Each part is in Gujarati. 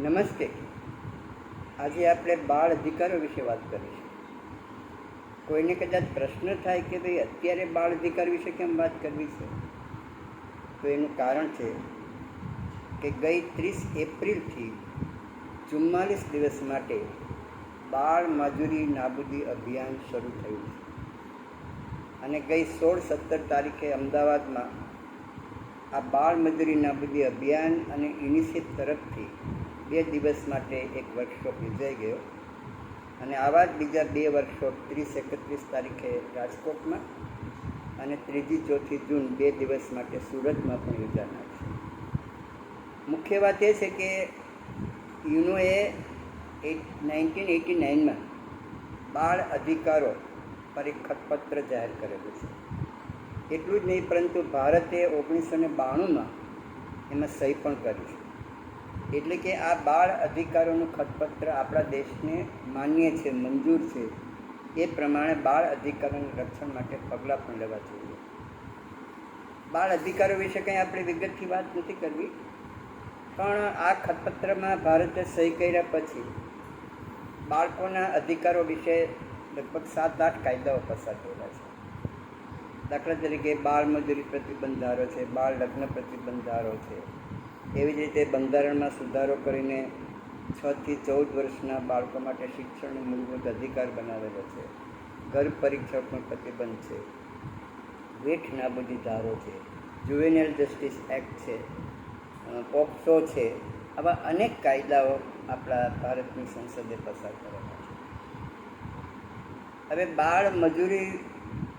નમસ્તે. આજે આપણે બાળ અધિકારો વિશે વાત કરીશું. કોઈને કદાચ પ્રશ્ન થાય કે ભાઈ અત્યારે બાળ અધિકાર વિશે કેમ વાત કરવી છે? તો એનું કારણ છે કે ગઈ ત્રીસ એપ્રિલથી ચુમ્માલીસ દિવસ માટે બાળ મજૂરી નાબૂદી અભિયાન શરૂ થયું છે. અને ગઈ સોળ સત્તર તારીખે અમદાવાદમાં આ બાળ મજૂરી નાબૂદી અભિયાન અને યુનિસેફ તરફથી બે દિવસ માટે એક વર્કશોપ યોજાઈ ગયો. અને આવા જ બીજા બે વર્કશોપ ત્રીસ એકત્રીસ તારીખે રાજકોટમાં અને ત્રીજી ચોથી જૂન બે દિવસ માટે સુરતમાં પણ યોજાનાર છે. મુખ્ય વાત એ છે કે યુનોએ એટ નાઇન્ટીન એટી નાઇનમાં બાળ અધિકારો પર એક ખતપત્ર જાહેર કરેલું છે. એટલું જ નહીં, પરંતુ ભારતે ઓગણીસો ને બાણુંમાં એમાં સહી પણ કરી છે. એટલે કે આ બાળ અધિકારોનું ખતપત્ર આપણા દેશને માન્ય છે, મંજૂર છે, એ પ્રમાણે બાળ અધિકારોના રક્ષણ માટે પગલાં પણ લેવા જોઈએ. બાળ અધિકારો વિશે કંઈ આપણે વિગતથી વાત નથી કરવી, પણ આ ખતપત્રમાં ભારતે સહી કર્યા પછી બાળકોના અધિકારો વિશે લગભગ સાત આઠ કાયદાઓ પસાર થયેલા છે. દાખલા તરીકે બાળ મજૂરી પ્રતિબંધ ધારો છે, બાળ લગ્ન પ્રતિબંધ ધારો છે એવી જ રીતે બંધારણમાં સુધારો કરીને છથી ચૌદ વર્ષના બાળકો માટે શિક્ષણનો મૂળભૂત અધિકાર બનાવેલો છે. ગર્ભ પરીક્ષા પણ પ્રતિબંધ છે. વેઠ નાબૂદી ધારો છે. જુવેનિયલ જસ્ટિસ એક્ટ છે. પોક્સો છે. આવા અનેક કાયદાઓ આપણા ભારતની સંસદે પસાર કરેલા છે. હવે બાળ મજૂરી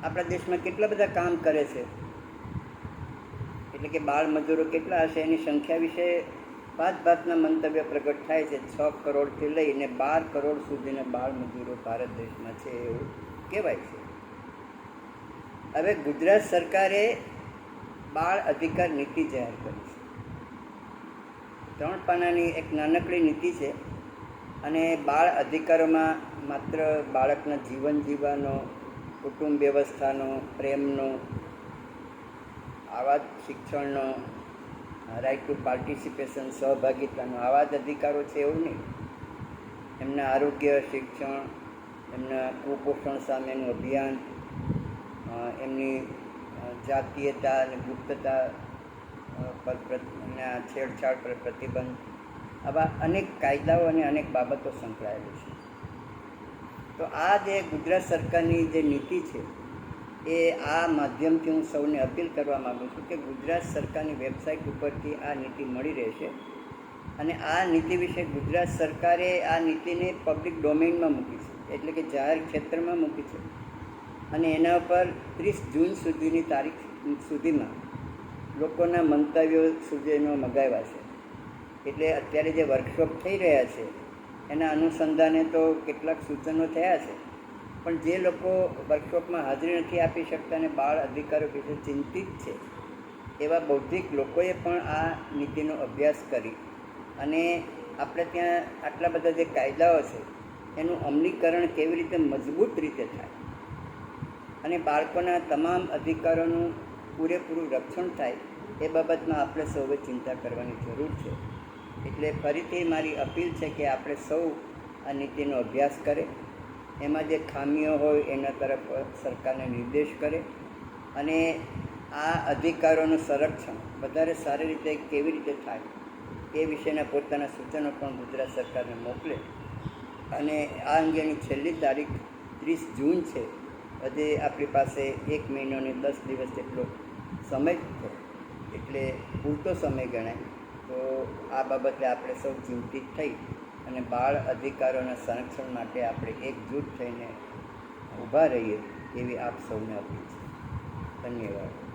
આપણા દેશમાં કેટલા બધા કામ કરે છે? એટલે કે બાળ મજૂરો કેટલા હશે, એની સંખ્યા વિશે ભાત ભાતના મંતવ્ય પ્રગટ થાય છે. છ કરોડથી લઈને બાર કરોડ સુધીના બાળ મજૂરો ભારત દેશમાં છે એવું કહેવાય છે. હવે ગુજરાત સરકારે બાળ અધિકાર નીતિ જાહેર કરી છે. ત્રણ પાનાની એક નાનકડી નીતિ છે અને બાળ અધિકારોમાં માત્ર બાળકના જીવન જીવવાનો, કુટુંબ વ્યવસ્થાનો, પ્રેમનો આવા જ શિક્ષણનો રાઇટ ટુ પાર્ટિસિપેશન સહભાગિતાનો આવા જ અધિકારો છે એવું નહીં. એમના આરોગ્ય, શિક્ષણ, એમના કુપોષણ સામેનું અભિયાન એમની જાતીયતા અને ગુપ્તતા પર છેડછાડ પર પ્રતિબંધ, આવા અનેક કાયદાઓ અને અનેક બાબતો સંકળાયેલી છે. તો આ જે ગુજરાત સરકારની જે નીતિ છે એ આ માધ્યમથી હું સૌને અપીલ કરવા માગું છું કે ગુજરાત સરકારની વેબસાઇટ ઉપરથી આ નીતિ મળી રહેશે. અને આ નીતિ વિશે ગુજરાત સરકારે આ નીતિને પબ્લિક ડોમેઇનમાં મૂકી છે. એટલે કે જાહેર ક્ષેત્રમાં મૂકી છે. અને એના પર ત્રીસ જૂન સુધીની તારીખ સુધીમાં લોકોના મંતવ્યો સુધીનો મગાવ્યા છે. એટલે અત્યારે જે વર્કશોપ થઈ રહ્યા છે, એના અનુસંધાને તો કેટલાક સૂચનો થયા છે. પણ જે લોકો વર્કશોપમાં હાજરી નથી આપી શકતા અને બાળ અધિકારો વિશે ચિંતિત છે, એવા બૌદ્ધિક લોકોએ પણ આ નીતિનો અભ્યાસ કરી. અને આપણે ત્યાં આટલા બધા જે કાયદાઓ છે, એનું અમલીકરણ કેવી રીતે મજબૂત રીતે થાય? અને બાળકોના તમામ અધિકારોનું પૂરેપૂરું રક્ષણ થાય, એ બાબતમાં આપણે સૌએ ચિંતા કરવાની જરૂર છે. એટલે ફરીથી મારી અપીલ છે કે આપણે સૌ આ નીતિનો અભ્યાસ કરે. એમાં જે ખામીઓ હોય એના તરફ સરકારને નિર્દેશ કરે અને આ અધિકારોનું સંરક્ષણ વધારે સારી રીતે કેવી રીતે થાય એ વિશેના પોતાના સૂચનો પણ ગુજરાત સરકારને મોકલે. અને આ અંગેની છેલ્લી તારીખ ત્રીસ જૂન છે. હજે આપણી પાસે એક મહિનો ને દસ દિવસ જેટલો સમય છે. એટલે પૂરતો સમય ગણાય. તો આ બાબતે આપણે સૌ ચિંતિત થઈ અને બાળ અધિકારોના સંરક્ષણ માટે આપણે એકજૂટ થઈને ઊભા રહીએ એવી આપ સૌને અપીલ છે. ધન્યવાદ.